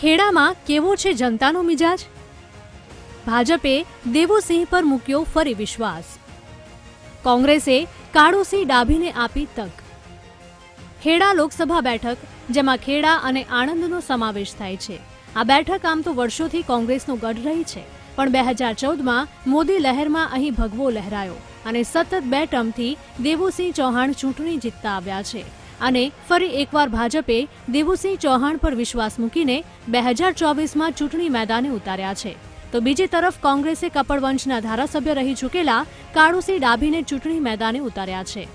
ખેડામાં કેવો છે જનતાનો મિજાજ? ભાજપે દેવુસિંહ પર મૂક્યો ફરી વિશ્વાસ. કોંગ્રેસે કાળુસિંહ ડાભીને આપી તક. ખેડા લોકસભા બેઠક, જેમાં ખેડા અને આણંદનો સમાવેશ થાય છે. આ બેઠક આમ તો વર્ષોથી કોંગ્રેસનું ગઢ રહી છે, પણ બે હજાર ચૌદમાં મોદી લહેરમાં અહીં ભગવો લહેરાયો અને સતત બે ટર્મથી દેવુસિંહ ચૌહાણ ચૂંટણી જીતતા આવ્યા છે. અને ફરી એકવાર ભાજપે દેવુસિંહ ચૌહાણ પર વિશ્વાસ મૂકીને બે હજાર ચોવીસમાં ચૂંટણી મેદાને ઉતાર્યા છે. તો બીજી તરફ કોંગ્રેસે કપડવંશના ધારાસભ્ય રહી ચૂકેલા કાળુસિંહ ડાભીને ચૂંટણી મેદાને ઉતાર્યા છે.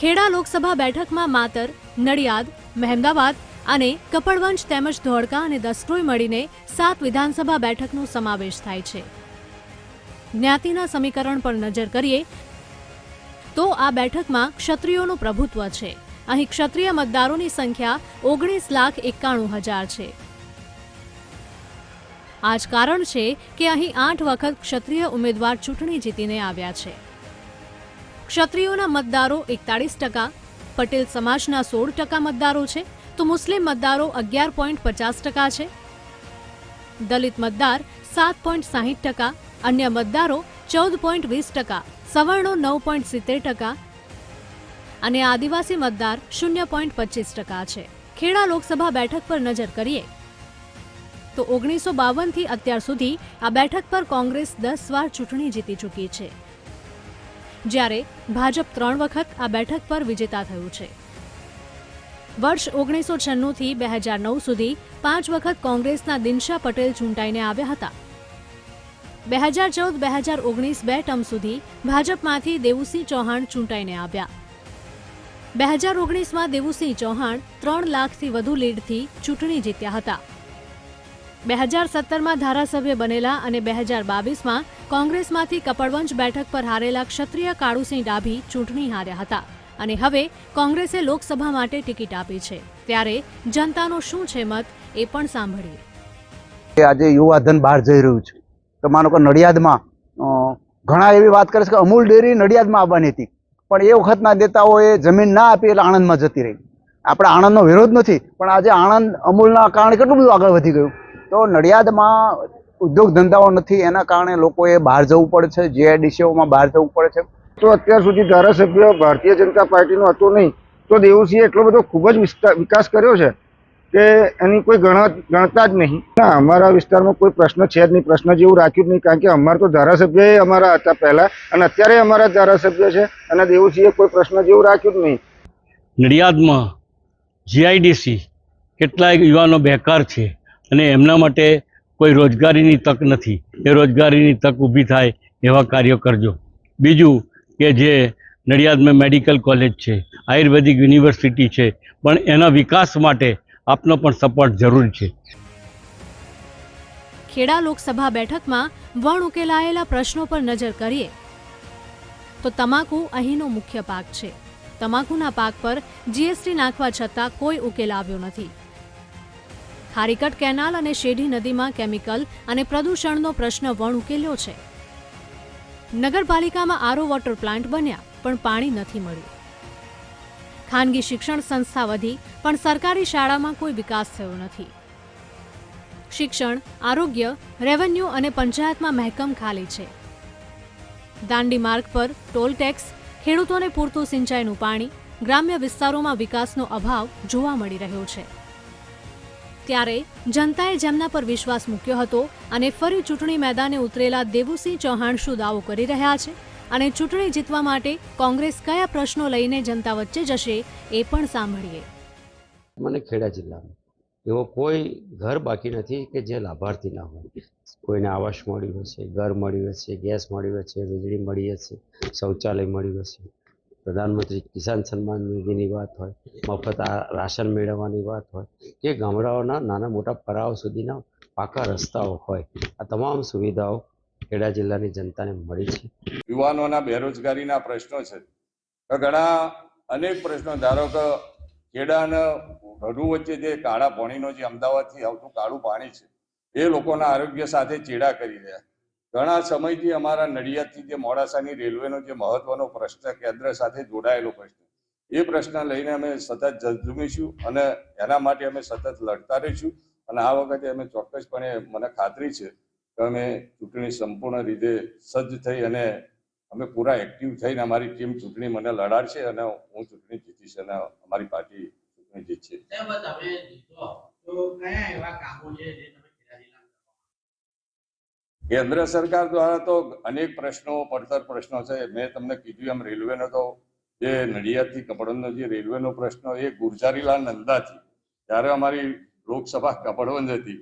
ખેડા લોકસભા બેઠકમાં માતર, નડિયાદ, મહેમદાવાદ અને કપડવંશ તેમજ ધોળકા અને દસક્રોઈ મળીને સાત વિધાનસભા બેઠકનો સમાવેશ થાય છે. જ્ઞાતિના સમીકરણ પર નજર કરીએ તો આ બેઠકમાં ક્ષત્રિયોનું પ્રભુત્વ છે. અહીં ક્ષત્રિય મતદારોની સંખ્યા ઓગણીસ લાખ એકાણું હજાર છે. આ જ કારણ છે કે અહીં આઠ વખત ક્ષત્રિય ઉમેદવાર ચૂંટણી જીતીને આવ્યા છે. ક્ષત્રિયોના મતદારો એકતાળીસ ટકા, પટેલ સમાજના સોળ ટકા મતદારો છે, તો મુસ્લિમ મતદારો અગિયાર પોઈન્ટ પચાસ ટકા છે. દલિત મતદાર સાત પોઈન્ટ સાહીઠ ટકા, અન્ય મતદારો ચૌદ પોઈન્ટ વીસ ટકા, સવર્ણો નવ પોઈન્ટ સિત્તેર ટકા અને આદિવાસી મતદાર શૂન્ય પોઈન્ટ પચીસ ટકા છે. ખેડા લોકસભા બેઠક પર નજર કરીએ તો ઓગણીસો બાવનથી અત્યાર સુધી આ બેઠક પર કોંગ્રેસ દસ વાર ચૂંટણી જીતી ચૂકી છે. જ્યારે ભાજપ ત્રણ વખત આ બેઠક પર વિજેતા થયું છે. વર્ષ ઓગણીસો છન્નુંથી બે હજાર નવ સુધી પાંચ વખત કોંગ્રેસના દિનશા પટેલ ચૂંટાઈને આવ્યા હતા. બે હજાર ચૌદ બે હજાર ઓગણીસ બે ટર્મ સુધી ભાજપમાંથી દેવુસિંહ ચૌહાણ ચૂંટાઈને આવ્યા. બે હજાર ઓગણીસમાં દેવુસિંહ ચૌહાણ ત્રણ લાખથી વધુ લીડથી ચૂંટણી જીત્યા હતા. બે હજાર સત્તરમાં ધારાસભ્ય બનેલા અને બે હજાર બાવીસમાં કોંગ્રેસમાંથી કપડવંજ બેઠક પર હારેલા ક્ષત્રિય કાળુસિંહ ડાભી ચૂંટણી હાર્યા હતા અને હવે કોંગ્રેસે લોકસભા માટે ટિકિટ આપી છે. ત્યારે જનતાનો શું છે મત એ પણ સાંભળીએ. આજે યુવાધન બહાર જઈ રહ્યું છે. તો માનો કે નડિયાદમાં ઘણા એવી વાત કરે છે કે અમૂલ ડેરી નડિયાદમાં આવવાની હતી. પણ એ વખતના નેતાઓએ જમીન ના આપી એટલે આણંદમાં જતી રહી. આપણે આણંદનો વિરોધ નથી, પણ આજે આણંદ અમૂલના કારણે કેટલું બધું આગળ વધી ગયું? તો નડિયાદમાં ઉદ્યોગ ધંધાઓ નથી, એના કારણે લોકોએ બહાર જવું પડે છે, જીઆઈડીસીઓમાં બહાર જવું પડે છે. તો અત્યાર સુધી ધારાસભ્ય ભારતીય જનતા પાર્ટીનો હતો નહીં, તો દેવુસિંહે એટલો બધો ખૂબ જ વિકાસ કર્યો છે. કે એની કોઈ ગણ ગણતા જ નહીં. ના, અમારા વિસ્તારમાં કોઈ પ્રશ્ન છે જ નહીં. પ્રશ્ન જેવું રાખ્યું જ નહીં. કારણ કે અમારા તો ધારાસભ્ય અમારા હતા પહેલા. અને અત્યારે અમારા ધારાસભ્ય છે અને દેવુસિંહે કોઈ પ્રશ્ન જેવું રાખ્યું જ નહીં. નડિયાદમાં જીઆઈડીસી કેટલાય યુવાનો બેકાર છે અને એમના માટે કોઈ રોજગારીની તક નથી. એ રોજગારીની તક ઊભી થાય એવા કાર્યો કરજો. બીજું કે જે નડિયાદમાં મેડિકલ કોલેજ છે, આયુર્વેદિક યુનિવર્સિટી છે, પણ એના વિકાસ માટે આપનો પણ સપોર્ટ જરૂર છે. ખેડા લોકસભા બેઠકમાં વણ ઉકેલાયેલા પ્રશ્નો પર નજર કરીએ. તો તમાકુ અહીંનો મુખ્ય પાક છે. તમાકુના પાક પર જીએસટી નાખવા છતાં કોઈ ઉકેલ આવ્યો નથી. ખારીકટ કેનાલ અને શેઢી નદીમાં કેમિકલ અને પ્રદૂષણનો પ્રશ્ન વણ ઉકેલ્યો છે. નગરપાલિકામાં આરો વોટર પ્લાન્ટ બન્યા, પણ પાણી નથી મળ્યું. ખાનગી શિક્ષણ સંસ્થા વધી પણ સરકારી શાળામાં કોઈ વિકાસ થયો નથી. શિક્ષણ, આરોગ્ય, રેવન્યુ અને પંચાયતમાં મહેકમ ખાલી છે. દાંડી માર્ગ પર ટોલ ટેક્સ, ખેડૂતોને પૂરતું સિંચાઈનું પાણી, ગ્રામ્ય વિસ્તારોમાં વિકાસનો અભાવ જોવા મળી રહ્યો છે. ત્યારે જનતાએ જેમના પર વિશ્વાસ મૂક્યો હતો અને ફરી ચૂંટણી મેદાને ઉતરેલા દેવુસિંહ ચૌહાણ શું દાવો કરી રહ્યા છે અને ચૂંટણી જીતવા માટે કોંગ્રેસ કયા પ્રશ્નો લઈને જનતા વચ્ચે જશે એ પણ સાંભળીએ. મને ખેડા જિલ્લામાં. એવો કોઈ ઘર બાકી નથી કે જે લાભાર્થી ના હોય. કોઈને આવાસ મળ્યું હશે ઘર મળ્યું હશે ગેસ મળ્યું હશે વીજળી મળી હશે શૌચાલય મળ્યું હશે પ્રધાનમંત્રી કિસાન સન્માન નિધિની વાત હોય, મફત આ રાશન મેળવવાની વાત હોય, કે ગામડાઓના નાના મોટા પરાઓ સુધીના પાકા રસ્તાઓ હોય, આ તમામ સુવિધાઓ ખેડા જિલ્લાની જનતાને મળી છે. યુવાનોના બેરોજગારીના પ્રશ્નો છે. ઘણા અનેક પ્રશ્નો. ધારો કે ખેડા રઢુ વચ્ચે જે કાળા પાણીનો જે અમદાવાદથી આવતું કાળું પાણી છે, એ લોકોના આરોગ્ય સાથે ચેડા કરી રહ્યા. ઘણા સમયથી અમારા નડિયાદથી જે મોડાસાની રેલવેનો જે મહત્વનો પ્રશ્ન કેન્દ્ર સાથે જોડાયેલો પ્રશ્ન, એ પ્રશ્ન લઈને અમે સતત ઝઝૂમીશું અને એના માટે અમે સતત લડતા રહીશું અને આ વખતે અમે ચોક્કસપણે, મને ખાતરી છે કે અમે ચૂંટણી સંપૂર્ણ રીતે સજ્જ થઈ અને અમે પૂરા એક્ટિવ થઈને અમારી ટીમ ચૂંટણી મને લડાડશે અને હું ચૂંટણી જીતીશ અને અમારી પાર્ટી ચૂંટણી જીતશે. કેન્દ્ર સરકાર દ્વારા તો અનેક પ્રશ્નો પડતર પ્રશ્નો છે. મેં તમને કીધું એમ રેલવેનો તો જે નડિયાદથી કપડવંજનો જે રેલવેનો પ્રશ્ન એ ગુરજારીલાલ નંદાથી. ત્યારે અમારી લોકસભા કપડવંજ હતી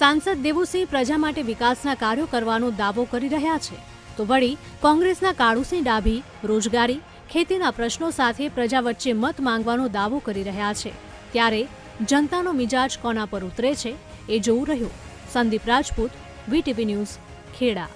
સાંસદ દેવુસિંહ પ્રજા માટે વિકાસના કાર્યો કરવાનો દાવો કરી રહ્યા છે. તો વળી કોંગ્રેસના કાળુસિંહ ડાભી રોજગારી, ખેતીના પ્રશ્નો સાથે પ્રજા વચ્ચે મત માંગવાનો દાવો કરી રહ્યા છે. ત્યારે જનતાનો મિજાજ કોના પર ઉતરે છે એ જોવું રહ્યું. Sandeep Rajput, VTV news, Kheda.